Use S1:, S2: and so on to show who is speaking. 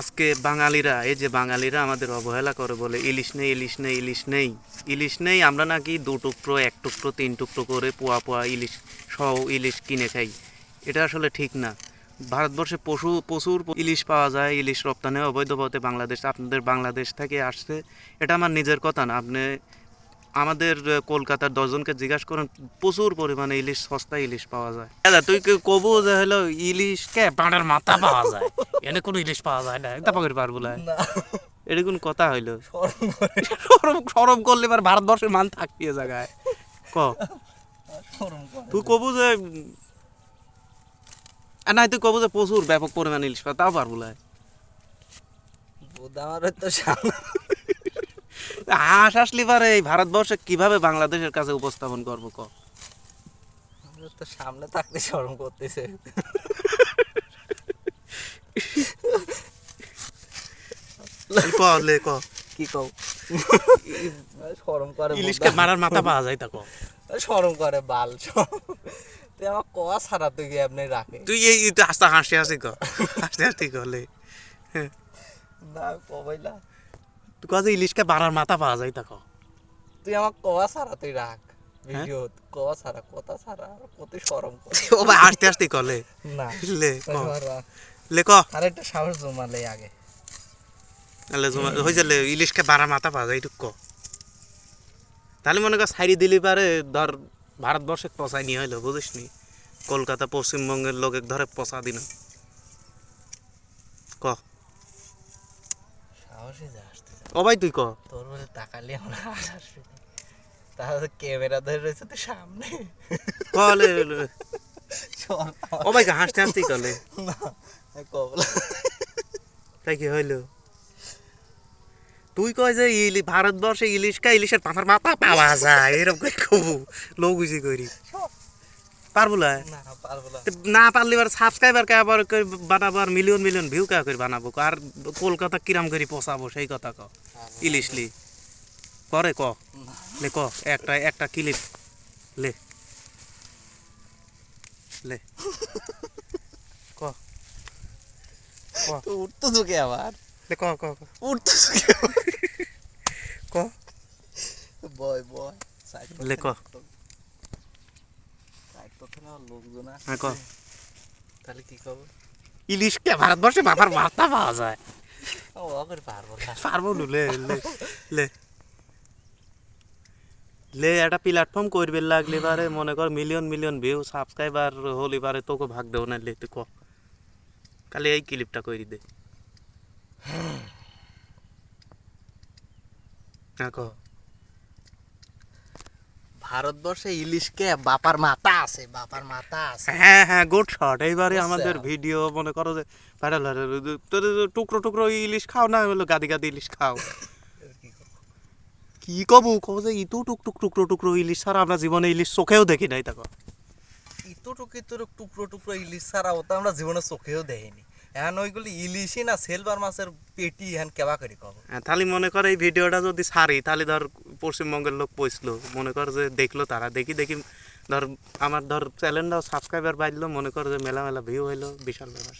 S1: আজকে বাঙালিরা, এই যে বাঙালিরা আমাদের অবহেলা করে বলে, ইলিশ নেই ইলিশ নেই ইলিশ নেই। ইলিশ নেই, আমরা নাকি দু টুকরো, এক টুকরো, তিন টুকরো করে পোয়া পোয়া ইলিশ সহ ইলিশ কিনে খাই। এটা আসলে ঠিক না। ভারতবর্ষে পশু, প্রচুর ইলিশ পাওয়া যায়, ইলিশ রপ্তানি অবৈধ পথে বাংলাদেশ, আপনাদের বাংলাদেশ থেকে আসছে। এটা আমার নিজের কথা না, আপনি আমাদের কলকাতার দশজনকে জিজ্ঞাসা করুন প্রচুর পরিমাণে ইলিশ সস্তা ইলিশ পাওয়া যায়। দাদা তুই কি কবু যে হলো ইলিশ? কে? পাঁটার মাথা পাওয়া যায়। এনে কোনো ইলিশ পাওয়া যায় না। একটা পাকের পারব না
S2: না।
S1: এটা কোন কথা হইল? সরম সরম করলে এবার ভারতবর্ষের মান থাকবে এ জায়গায়। ক?
S2: শরম করে।
S1: তুই কবু যে আর নাই তুই কবু যে প্রচুর ব্যাপক পরিমাণে ইলিশ পাওয়া তাও পারব না
S2: বোধ আমার তো সামনে
S1: হাঁস আসলি পারে এই ভারতবর্ষে কীভাবে বাংলাদেশের কাছে উপস্থাপন করব ক?
S2: তো সামনে থাকতে শরম করতেছে।
S1: ক লে ক।
S2: কি কও? শরম করে
S1: ইলিশকে মারার মাথা পাওয়া যায় তা ক।
S2: শরম করে বাল। তুই আমার কয়া ছাড়া তুই কি আপনি রাখে?
S1: তুই এই আস্তে হাসি হাসি ক। হাসতে হাসতে কলে
S2: না কবাইলা
S1: তুই কাজে ইলিশকে বাড়ার মাথা পাওয়া যায় তা
S2: তুই আমার কয়া ছাড়া তুই রাখ ভিডিও কয়া ছাড়া কথা কত
S1: ও ভাই হাসতে হাসতে কলে
S2: না
S1: লে ক
S2: এবার রাখ।
S1: লে ক
S2: আর একটা সাহস জমালে আগে।
S1: তাহলে হয়ে যালে ইলিশকে বাড়ার মাথা পাওয়া যায় ক তাহলে মনে কর সাইডি দিলি পারে ধর ভারতবর্ষে পচাই নিয়ে হইল বুঝিস নি? কলকাতা পশ্চিমবঙ্গের লোকে ধরে পচা দিন ক
S2: যা আসতে
S1: ভাই তুই ক।
S2: তোর বলে তাকালে আমার হাস আসবে তাহলে ক্যামেরা ধরে রয়েছে তো সামনে।
S1: কলে ভাই হাসতে হাসতেই কলে
S2: কবলা।
S1: তাই কি হইল? তুই কয় যে ইলি ভারতবর্ষে ইলিশকা ইলিশের পাথার মাথা পাওয়া যায় এরকম কবু? লোক বুঝি করি পারব না
S2: না
S1: পারলে এবার সাবস্ক্রাইবার কে আবার বানাবো আর মিলিয়ন মিলিয়ন ভিউ কে করে বানাবো আর কলকাতা কিরাম করে পচাবো সেই কথা ক ইলিশ লি করে ক? লে ক? একটা একটা ক্লিপ লে। লে। ক? ক?
S2: উঠতো চোখে আবার।
S1: লে ক ক ক?
S2: উঠতো চোখে
S1: ক?
S2: বয় বয়।
S1: লে ক?
S2: লোকজন
S1: হ্যাঁ।
S2: তাহলে কি
S1: ইলিশকে ভারতবর্ষে বাবার মাথা পাওয়া যায়।
S2: ও পারব
S1: পারব লে লে লে। একটা প্ল্যাটফর্ম করবে লাগলে পারে মনে কর মিলিয়ন মিলিয়ন ভিউ সাবস্ক্রাইবার হলে পারে তোকে ভাগ দেও না লে তুই ক। খালি এই ক্লিপটা করি দে। হ্যাঁ ক।
S2: ভারতবর্ষে ইলিশকে বাপার মাথা আছে বাপার মাথা আছে।
S1: হ্যাঁ হ্যাঁ গুড শট এইবারে আমাদের ভিডিও মনে করো যে ভাইরাল তোর টুকরো টুকরো ইলিশ খাও না হলো গাদি গাদি ইলিশ খাও। কি কবু? কব যে ইতু টুক টুক টুকরো টুকরো ইলিশ ছাড়া আমরা জীবনে ইলিশ চোখেও দেখি নাই তাকে
S2: ইতটুকু ইতটুকু টুকরো টুকরো ইলিশ ছাড়া ওটা আমরা জীবনে চোখেও দেখিনি। এখন ওইগুলি ইলিশই না সেলভার মাছের পেটি এখন কেবা করি কব?
S1: হ্যাঁ, তাহলে মনে কর এই ভিডিওটা যদি সারি তাহলে ধর পশ্চিমবঙ্গের লোক পৌঁছলো। মনে কর যে দেখল তারা। দেখি দেখি, ধর আমার ধর চ্যানেলটাও সাবস্ক্রাইবার বাড়লো। মনে কর যে মেলা মেলা ভিউ হইল। বিশাল ব্যাপার।